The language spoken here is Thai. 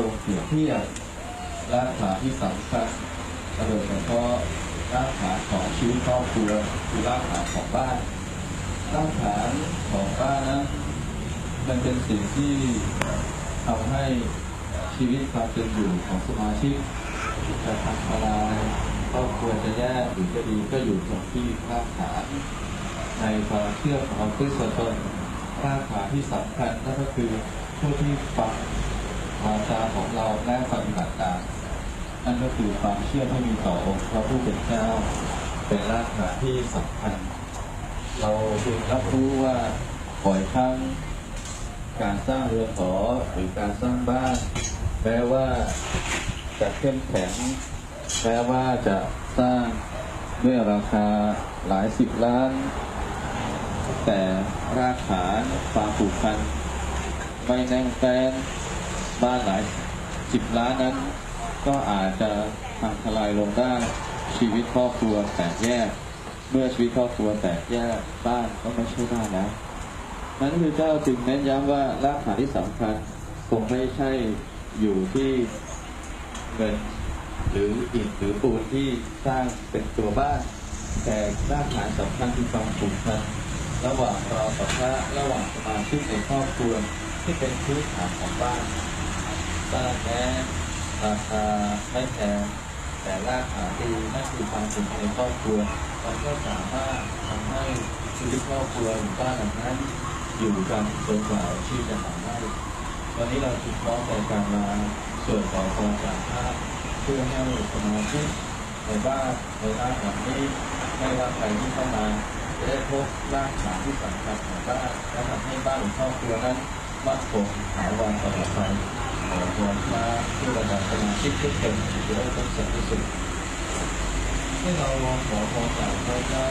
รงเปรียบเทียบรากฐานที่สำคัญโดยเฉพาะรากฐานของชีวิตครอบครัวคือรากฐานของบ้านรากฐานของบ้านนั้นมันเป็นสิ่งที่ทำให้ชีวิตความเป็นอยู่ของสมาชิกจะพัฒนาครอบครัวจะแย่หรือจะดีก็อยู่ตรงที่รากฐานในความเชื่อของคริสตชนรากฐานที่สำคัญนั่นก็คือผู้ที่ฟัง วาจาของเราและปฏิบัติตามนั่นก็คือความเชื่อที่มีต่อองค์พระผู้เป็นเจ้า เป็นรากฐานที่สำคัญ เราจึงรับรู้ว่าบ่อยครั้งการสร้างเรือนหอหรือการสร้างบ้านแม้ว่าจะเข้มแข็งแม้ว่าจะสร้างด้วยราคาหลายสิบล้าน แต่รากฐานความผูกพันไม่แน่นแฟ้น บ้านหลายสิบล้านนั้น ก็อาจจะพังทลายลงได้ชีวิตครอบครัวแตกแยก เมื่อชีวิตครอบครัวแตกแยกบ้านก็ไม่ใช่บ้านแล้วนั้นคือเจ้าจึงเน้นย้ำว่ารากฐานที่สำคัญคงไม่ใช่อยู่ที่เงินหรืออิฐหรือปูนที่สร้างเป็นตัวบ้าน แต่รากฐานสำคัญคือความผูกพันระหว่างเรากับพระระหว่างสมาชิกในครอบครัวที่เป็นพื้นฐานของบ้าน บ้านแม้ราคาไม่แพงแต่รากฐานดีนั่นคือความผูกพันในครอบครัวมันก็สามารถทำให้ชีวิตครอบครัวหรือบ้านหลังนั้นอยู่กันจนกว่าชีวิตจะหาไม่วันนี้เราจุดพร้อมในการมาส่วนต่อความสามารถเพื่อให้สมาชิกในบ้านในบ้านหลังนี้ไม่ว่าใครที่เข้ามาจะได้พบรากฐานที่สำคัญของบ้านและทำให้บ้านหรือครอบครัวนั้นมั่นคงถาวรตลอดไป ขอพรพระผู้ประดับสมาชิกทุกคนจะได้พบสันติสุขให้เราขอพรจากพระเจ้า